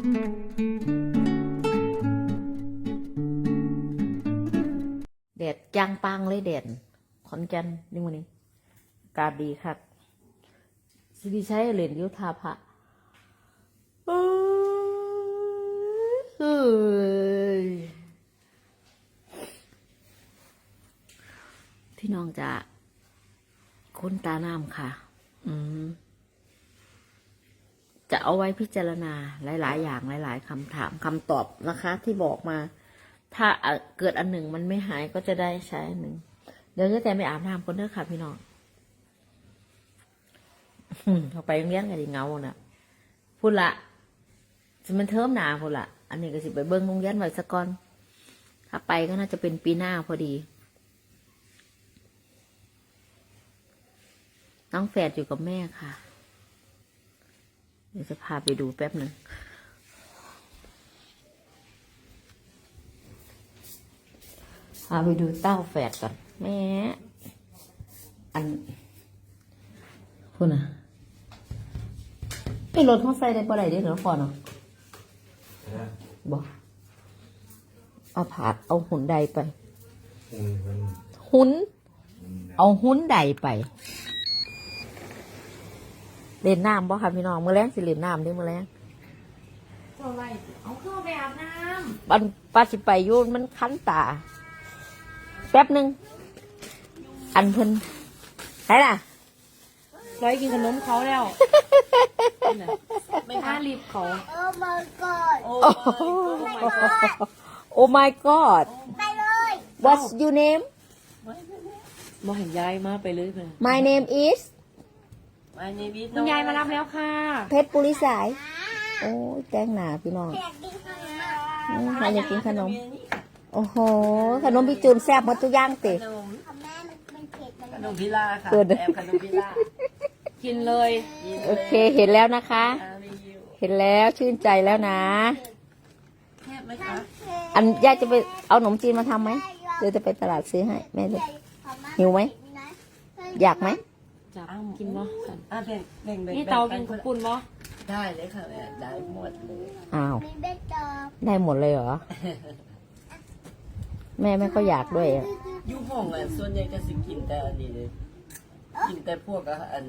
แดดจางปังเลยแดดขอนแก่นนี่มันนี้อากาศดีครับสิริใช้เหรียญยุทธาพะเอ้ยพี่น้องจะคุ้นตาน้ำค่ะ อืม จะเอาไว้พิจารณาหลาย ๆ อย่างหลาย ๆคำถามคำตอบนะคะ ที่บอกมา ถ้าเกิดอันหนึ่งมันไม่หายก็จะได้ใช้อันหนึ่งเดี๋ยวจะแต่ไม่อาบน้ำคนเด้อค่ะพี่น้องเขาไปโรงเรียนกันดิเงาเน่ะพูดละจะมันเทิมหนาพูดละอันนี้ก็สิไปเบิ้งโรงเรียนไว้สักก่อน ถ้าไปก็น่าจะเป็นปีหน้าพอดี น้องแฝดอยู่กับแม่ค่ะ เดี๋ยวจะพาไปดูแป๊บหนึ่งพาไปดูเต้าแฝดก่อน แม่อันพูดนะไอ้รถเขาใส่ได้ปะไรเด้อเหรอพอเนาะบอกเอาผาดเอาหุ่นใดไป หุ้นเอาหุ้นใดไป เล่นน้ำบ่ค่ะพี่น้องมือแรงสิเล่นน้ำเด้อมือแรงเอาไว้เอาเข้าไปอาบน้ปันปาสิไปอยูนมันคันตา แป๊บหนึ่งอันเพิ่นใช่ล่ะำร้อยกินขนมเขาแล้ว ไม่ห้ารีบเขา Oh my god โอ้โอ้ my god ไปเลย what's your name มองเห็นยายมาไปเลยเลย my name is คุณยายมารับแล้วค่ะ เพชรปุริสาย โอ้ยแจ้งหนาพี่น้องอยากกินขนมอืมใครอยากกินขนม โอ้โห ขนมพี่จูนแซ่บหมดทุกอย่างติของแม่มันเป็นเผ็ดมันขนมพิล่าค่ะเปิด แอมขนมพิล่ากินเลยโอเคเห็นแล้วนะคะ อ่ารีวิวเห็นแล้วชื่นใจแล้วนะแซ่บไหมคะอันยายจะไปเอาขนมจีนมาทำไหมเดี๋ยวจะไปตลาดซื้อให้แม่จะหิวไหม อยากไหม จับกินบ่สันอะแบ่งแบ่งแบ่งนี่เตากินแบ่ของบคุณบ่ได้เลยค่ะแม่ได้หมดเลยอ้าว มีเบ็ดจอบได้หมดเลยเหรอ แม่แม่ก็อยากด้วยอะอยูห้องอะส่วนใหญ่ก็สิกินแต่อันนี้เลยกินแต่พวกอาหาร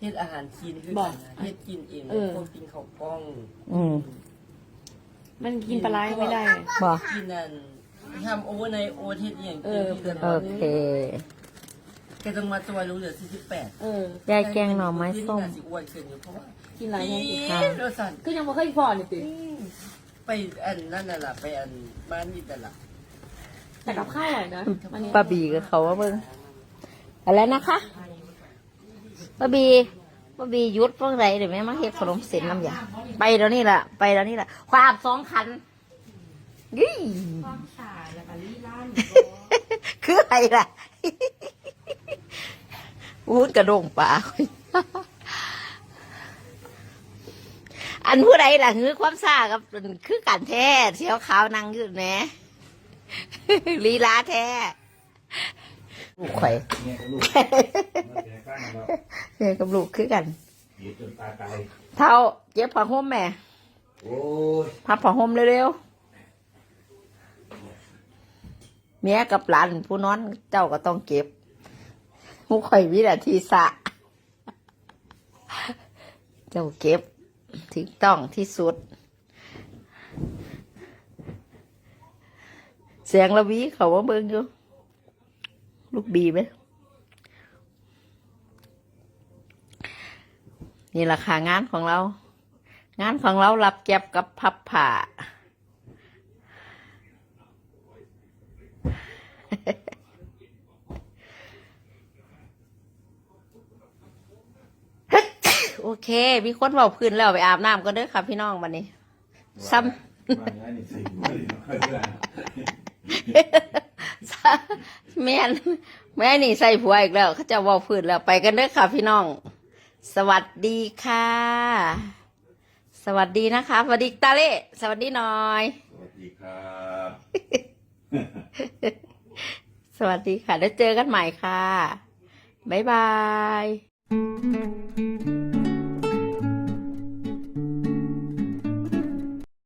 เฮ็ดอาหารคีนคือกันนะเฮ็ดกินเองเลยพวกกินข้าวกล้อง อืมมันกินปลาไหลไม่ได้ บอกกินนั่นทำโอเวอร์ในโอเทสอย่างเอกินอที่เดือนโอเค แกต้องมาตัวรู้เหลือ48เออยายแกงหน่อไม้ส้มที่น่าสิอ้วนขึ้นอยู่เพราะว่ากินหลายอย่างสิค่ะโดยสั่นก็ยังบ่เคยพอเลยติไปอันนั่นน่ะล่ะไปอันบ้านนี่แต่ละแต่กับข้าวอร่อยนะอันนี้ป้าบีกับเขาว่าเบิ่งอะไรนะคะป้าบีป้าบีหยุดเมื่อไรเดี๋ยวแม่มาเฮ็ดขนมเส้นน้ำยาไปแล้วนี่แหละไปแล้วนี่แหละความสองคันยี่ความสาแล้วก็ลี่ลั่นคืออะไรล่ะ วูดกระดงป่าอันผู้ใดล่ะคือความซ่ากับคือกันแท้เสียวขาวนั่งอยู่แหน่ลีลาแท้ลูกข่อยเนี่ยกับลูกมาแก่ข้างเราเนี่ยกับลูกคือกันเดี๋ยวจนตาตายเท่าเย็บผ้าห่มแม่โอ้ยพับผ้าห่มเร็วๆเมียกับหลานผู้นอนเจ้าก็ต้องเก็บ หูข่อยวินาทีสะ เจ้าเก็บถูกต้องที่สุด เสียงระวีเขาว่าเบิ่งอยู่ ลูกบีไหม นี่แหละค่ะงานของเรา งานของเรารับเก็บกับพับผ่า โอเค มีคนเบาพื้นแล้วไปอาบน้ำก็เด้อค่ะพี่น้องวันนี้ ซ้ำ ว่าไงนี่ใส่หัวเลยเนาะค่อยเพื่อนแม่นแม่นี่ใส่ผัวอีกแล้ว เขาจะเว่าพื้นแล้วไปกันเด้อค่ะพี่น้อง สวัสดีค่ะ สวัสดีนะคะสวัสดีตาเล่สวัสดีหน่อย สวัสดีครับ สวัสดีค่ะ แล้วเจอกันใหม่ค่ะ บ๊ายบาย